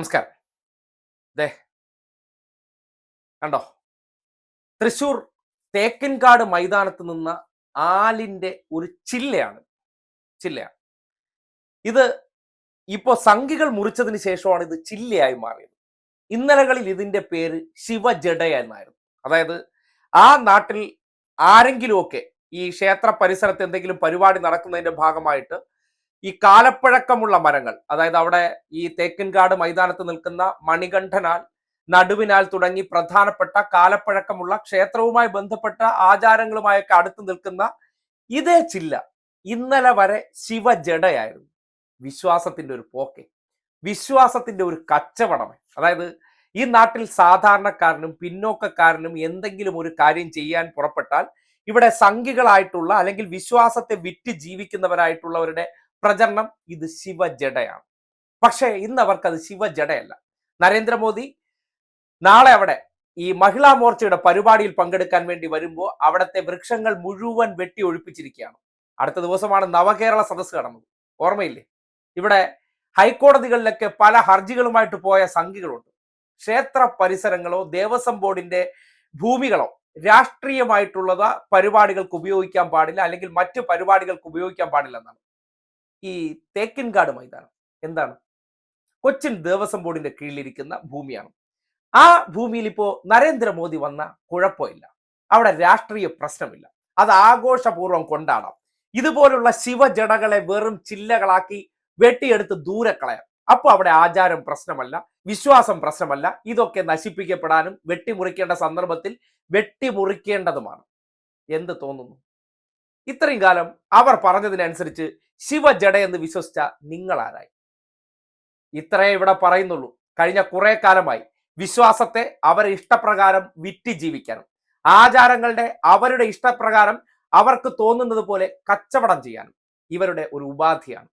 നമസ്കാരം. ദേ. കണ്ടോ? തൃശൂർ തേക്കൻകാട് മൈതാനത്ത് നിന്ന ആലിന്റെ ഒരു ചില്ലയാണ്. ചില്ലയാണ്. ഇത് ഇപ്പോ സംഖികൾ മുറിച്ചതിന് ശേഷമാണ് ഇത് ചില്ലയായി മാറിയത്. ഇന്നലകളിൽ ഇതിന്റെ പേര് ശിവജഡ എന്നായിരുന്നു. അതായത് ആ നാട്ടിൽ ആരെങ്കിലുമൊക്കെ ഈ ക്ഷേത്ര പരിസരത്ത് എന്തെങ്കിലും പരിപാടി നടക്കുന്നതിന്റെ ഭാഗമായിട്ട് ഈ കാലപ്പഴക്കമുള്ള മരങ്ങൾ അതായത് അവിടെ ഈ തേക്കിൻകാട് മൈതാനത്ത് നിൽക്കുന്ന മണികണ്ഠനാൽ നടുവിനാൽ തുടങ്ങി പ്രധാനപ്പെട്ട കാലപ്പഴക്കമുള്ള ക്ഷേത്രവുമായി ബന്ധപ്പെട്ട ആചാരങ്ങളുമായൊക്കെ അടുത്ത് നിൽക്കുന്ന ഇതേ ചില്ല ഇന്നലെ വരെ ശിവജടയായിരുന്നു വിശ്വാസത്തിന്റെ ഒരു പോക്കെ വിശ്വാസത്തിന്റെ ഒരു കച്ചവടമേ. അതായത് ഈ നാട്ടിൽ സാധാരണക്കാരനും പിന്നോക്കക്കാരനും എന്തെങ്കിലും ഒരു കാര്യം ചെയ്യാൻ പുറപ്പെട്ടാൽ ഇവിടെ സംഘികളായിട്ടുള്ള അല്ലെങ്കിൽ വിശ്വാസത്തെ വിറ്റ് ജീവിക്കുന്നവരായിട്ടുള്ളവരുടെ പ്രചരണം ഇത് ശിവജടയാണ്. പക്ഷേ ഇന്ന് അവർക്ക് അത് ശിവജടയല്ല. നരേന്ദ്രമോദി നാളെ അവിടെ ഈ മഹിളാ മോർച്ചയുടെ പരിപാടിയിൽ പങ്കെടുക്കാൻ വേണ്ടി വരുമ്പോൾ അവിടുത്തെ വൃക്ഷങ്ങൾ മുഴുവൻ വെട്ടി ഒഴിപ്പിച്ചിരിക്കുകയാണ്. അടുത്ത ദിവസമാണ് നവകേരള സദസ്സ് കടന്നത്. ഓർമ്മയില്ലേ? ഇവിടെ ഹൈക്കോടതികളിലൊക്കെ പല ഹർജികളുമായിട്ട് പോയ സംഘികളുണ്ട് ക്ഷേത്ര പരിസരങ്ങളോ ദേവസ്വം ബോർഡിന്റെ ഭൂമികളോ രാഷ്ട്രീയമായിട്ടുള്ളത് പരിപാടികൾക്ക് ഉപയോഗിക്കാൻ പാടില്ല അല്ലെങ്കിൽ മറ്റു പരിപാടികൾക്ക് ഉപയോഗിക്കാൻ പാടില്ല എന്നാണ്. ഈ തേക്കിൻകാട് മൈതാനം. എന്താണ്? കൊച്ചിൻ ദേവസ്വം ബോർഡിന്റെ കീഴിലിരിക്കുന്ന ഭൂമിയാണ്. ആ ഭൂമിയിൽ ഇപ്പോ നരേന്ദ്രമോദി വന്ന കുഴപ്പമില്ല. അവിടെ രാഷ്ട്രീയ പ്രശ്നമില്ല. അത് ആഘോഷപൂർവം കൊണ്ടാടാം. ഇതുപോലുള്ള ശിവജടകളെ വെറും ചില്ലകളാക്കി വെട്ടിയെടുത്ത് ദൂരെ കളയാം. അപ്പൊ അവിടെ ആചാരം പ്രശ്നമല്ല വിശ്വാസം പ്രശ്നമല്ല. ഇതൊക്കെ നശിപ്പിക്കപ്പെടാനും വെട്ടിമുറിക്കേണ്ട സന്ദർഭത്തിൽ വെട്ടിമുറിക്കേണ്ടതുമാണ്. എന്ത് തോന്നുന്നു? ഇത്രയും കാലം അവർ പറഞ്ഞതിനനുസരിച്ച് ശിവജട എന്ന് വിശ്വസിച്ച നിങ്ങൾ ആരായി ഇത്രയേ ഇവിടെ പറയുന്നുള്ളൂ. കഴിഞ്ഞ കുറെ കാലമായി വിശ്വാസത്തെ അവരെ ഇഷ്ടപ്രകാരം വിറ്റ് ജീവിക്കാനും ആചാരങ്ങളുടെ അവരുടെ ഇഷ്ടപ്രകാരം അവർക്ക് തോന്നുന്നത് പോലെ കച്ചവടം ചെയ്യാനും ഇവരുടെ ഒരു ഉപാധിയാണ്.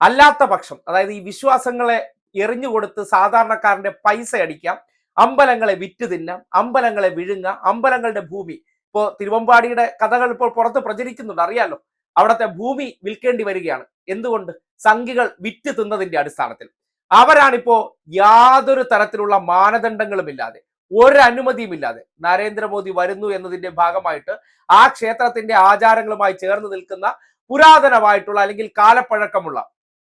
അല്ലാത്ത പക്ഷം അതായത് ഈ വിശ്വാസങ്ങളെ എറിഞ്ഞു കൊടുത്ത് സാധാരണക്കാരന്റെ പൈസ അടിക്കാം അമ്പലങ്ങളെ വിറ്റ് തിന്നാം അമ്പലങ്ങളെ വിഴുങ്ങാം അമ്പലങ്ങളുടെ ഭൂമി. ഇപ്പോ തിരുവമ്പാടിയുടെ കഥകൾ ഇപ്പോൾ പുറത്ത് പ്രചരിക്കുന്നുണ്ട് അറിയാലോ? അവിടുത്തെ ഭൂമി വിൽക്കേണ്ടി വരികയാണ്. എന്തുകൊണ്ട്? സംഘികൾ വിറ്റ് തിന്നതിന്റെ അടിസ്ഥാനത്തിൽ. അവരാണിപ്പോ യാതൊരു തരത്തിലുള്ള മാനദണ്ഡങ്ങളും ഇല്ലാതെ ഒരു അനുമതിയും ഇല്ലാതെ നരേന്ദ്രമോദി വരുന്നു എന്നതിന്റെ ഭാഗമായിട്ട് ആ ക്ഷേത്രത്തിന്റെ ആചാരങ്ങളുമായി ചേർന്ന് നിൽക്കുന്ന പുരാതനമായിട്ടുള്ള അല്ലെങ്കിൽ കാലപ്പഴക്കമുള്ള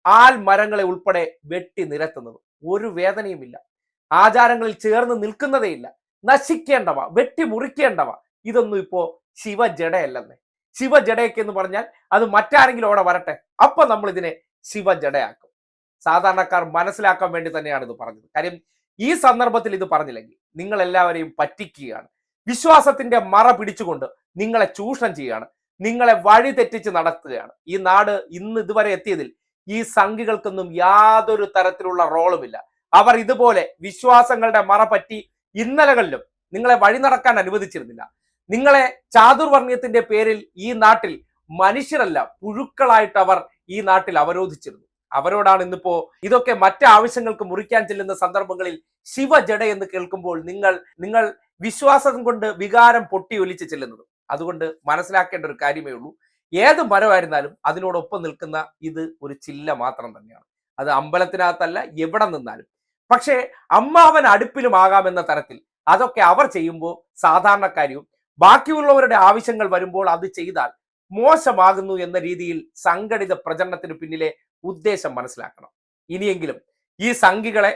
ആൽ മരങ്ങളെ ഉൾപ്പെടെ വെട്ടി നിരത്തുന്നത്. ഒരു വേദനയുമില്ല ആചാരങ്ങളിൽ ചേർന്ന് നിൽക്കുന്നതേയില്ല നശിക്കേണ്ടവ വെട്ടി മുറിക്കേണ്ടവ ഇതൊന്നും ഇപ്പോ ശിവജടയല്ലെന്നേ ശിവജടയൊക്കെ എന്ന് പറഞ്ഞാൽ അത് മറ്റാരെങ്കിലും അവിടെ വരട്ടെ. അപ്പൊ നമ്മൾ ഇതിനെ ശിവജടയാക്കും സാധാരണക്കാർ മനസ്സിലാക്കാൻ വേണ്ടി തന്നെയാണ് ഇത് പറഞ്ഞത്. കാര്യം ഈ സന്ദർഭത്തിൽ ഇത് പറഞ്ഞില്ലെങ്കിൽ നിങ്ങൾ എല്ലാവരെയും പറ്റിക്കുകയാണ്. വിശ്വാസത്തിന്റെ മറ പിടിച്ചുകൊണ്ട് നിങ്ങളെ ചൂഷണം ചെയ്യുകയാണ്. നിങ്ങളെ വഴി തെറ്റിച്ച് നടത്തുകയാണ്. ഈ നാട് ഇന്ന് ഇതുവരെ എത്തിയതിൽ ഈ സംഘികൾക്കൊന്നും യാതൊരു തരത്തിലുള്ള റോളുമില്ല. അവർ ഇതുപോലെ വിശ്വാസങ്ങളുടെ മറ പറ്റി ഇന്നലകളിലും നിങ്ങളെ വഴി നടക്കാൻ അനുവദിച്ചിരുന്നില്ല. നിങ്ങളെ ചാതുർവർണയത്തിന്റെ പേരിൽ ഈ നാട്ടിൽ മനുഷ്യരല്ല പുഴുക്കളായിട്ട് അവർ ഈ നാട്ടിൽ അവരോധിച്ചിരുന്നു. അവരോടാണ് ഇന്നിപ്പോ ഇതൊക്കെ മറ്റ് ആവശ്യങ്ങൾക്ക് മുറിക്കാൻ ചെല്ലുന്ന സന്ദർഭങ്ങളിൽ ശിവജട എന്ന് കേൾക്കുമ്പോൾ നിങ്ങൾ നിങ്ങൾ വിശ്വാസം കൊണ്ട് വികാരം പൊട്ടി ഒലിച്ച് ചെല്ലുന്നത്. അതുകൊണ്ട് മനസ്സിലാക്കേണ്ട ഒരു കാര്യമേ ഉള്ളൂ. ഏത് മരമായിരുന്നാലും അതിനോടൊപ്പം നിൽക്കുന്ന ഇത് ഒരു ചില്ല മാത്രം തന്നെയാണ്. അത് അമ്പലത്തിനകത്തല്ല എവിടെ നിന്നാലും. പക്ഷേ അമ്മാവൻ അടുപ്പിലും ആകാമെന്ന തരത്തിൽ അതൊക്കെ അവർ ചെയ്യുമ്പോൾ സാധാരണക്കാരിയും ബാക്കിയുള്ളവരുടെ ആവശ്യങ്ങൾ വരുമ്പോൾ അത് ചെയ്താൽ മോശമാകുന്നു എന്ന രീതിയിൽ സംഘടിത പ്രചരണത്തിന് പിന്നിലെ ഉദ്ദേശം മനസ്സിലാക്കണം. ഇനിയെങ്കിലും ഈ സംഘികളെ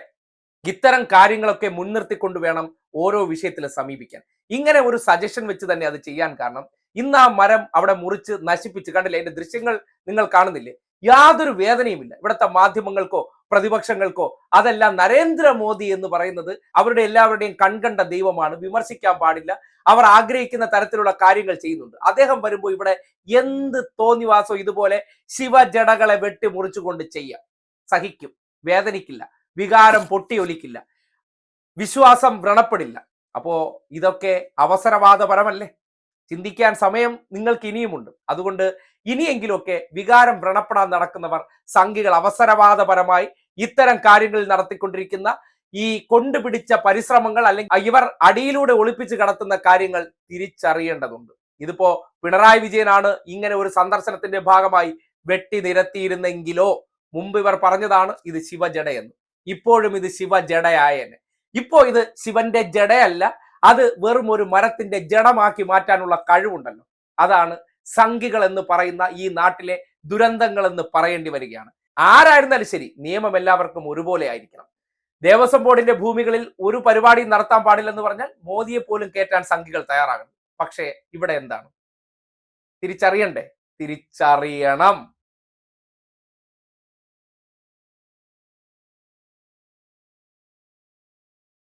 ഇത്തരം കാര്യങ്ങളൊക്കെ മുൻനിർത്തിക്കൊണ്ട് വേണം ഓരോ വിഷയത്തിലും സമീപിക്കാൻ. ഇങ്ങനെ ഒരു സജഷൻ വെച്ച് തന്നെ അത് ചെയ്യാൻ കാരണം ഇന്ന് ആ മരം അവിടെ മുറിച്ച് നശിപ്പിച്ച് കണ്ടില്ലേ? അതിന്റെ ദൃശ്യങ്ങൾ നിങ്ങൾ കാണുന്നില്ലേ? യാതൊരു വേദനയുമില്ല. ഇവിടുത്തെ മാധ്യമങ്ങൾക്കോ പ്രതിപക്ഷങ്ങൾക്കോ. അതല്ല നരേന്ദ്രമോദി എന്ന് പറയുന്നത് അവരുടെ എല്ലാവരുടെയും കൺകണ്ട ദൈവമാണ്. വിമർശിക്കാൻ പാടില്ല. അവർ ആഗ്രഹിക്കുന്ന തരത്തിലുള്ള കാര്യങ്ങൾ ചെയ്യുന്നുണ്ട്. അദ്ദേഹം വരുമ്പോൾ ഇവിടെ എന്ത് തോന്നിവാസോ ഇതുപോലെ ശിവജടകളെ വെട്ടി മുറിച്ചുകൊണ്ട് ചെയ്യാം. സഹിക്കും. വേദനിക്കില്ല. വികാരം പൊട്ടിയൊലിക്കില്ല. വിശ്വാസം വ്രണപ്പെടില്ല. അപ്പോ ഇതൊക്കെ അവസരവാദപരമല്ലേ? ചിന്തിക്കാൻ സമയം നിങ്ങൾക്ക് ഇനിയുമുണ്ട് അതുകൊണ്ട് ഇനിയെങ്കിലുമൊക്കെ വികാരം വ്രണപ്പെടാൻ നടക്കുന്നവർ സംഘികൾ അവസരവാദപരമായി ഇത്തരം കാര്യങ്ങളിൽ നടത്തിക്കൊണ്ടിരിക്കുന്ന ഈ കൊണ്ടുപിടിച്ച പരിശ്രമങ്ങൾ അല്ലെങ്കിൽ ഇവർ അടിയിലൂടെ ഒളിപ്പിച്ച് കടത്തുന്ന കാര്യങ്ങൾ തിരിച്ചറിയേണ്ടതുണ്ട്. ഇതിപ്പോ പിണറായി വിജയനാണ് ഇങ്ങനെ ഒരു സന്ദർശനത്തിന്റെ ഭാഗമായി വെട്ടി നിരത്തിയിരുന്നെങ്കിലോ മുമ്പ് ഇവർ പറഞ്ഞതാണ് ഇത് ശിവജടയെന്ന്. ഇപ്പോഴും ഇത് ശിവ ഇപ്പോ ഇത് ശിവന്റെ ജടയല്ല അത് വെറും ഒരു മരത്തിന്റെ ജഡമാക്കി മാറ്റാനുള്ള കഴിവുണ്ടല്ലോ. അതാണ് സംഘികൾ എന്ന് പറയുന്ന ഈ നാട്ടിലെ ദുരന്തങ്ങൾ എന്ന് പറയേണ്ടി വരികയാണ്. ആരായിരുന്നാലും ശരി നിയമം എല്ലാവർക്കും ഒരുപോലെ ആയിരിക്കണം. ദേവസ്വം ബോർഡിന്റെ ഭൂമികളിൽ ഒരു പരിപാടി നടത്താൻ പാടില്ലെന്ന് പറഞ്ഞാൽ മോദിയെ പോലും കയറ്റാൻ സംഘികൾ തയ്യാറാകും പക്ഷേ ഇവിടെ എന്താണ്? തിരിച്ചറിയണ്ടേ? തിരിച്ചറിയണം.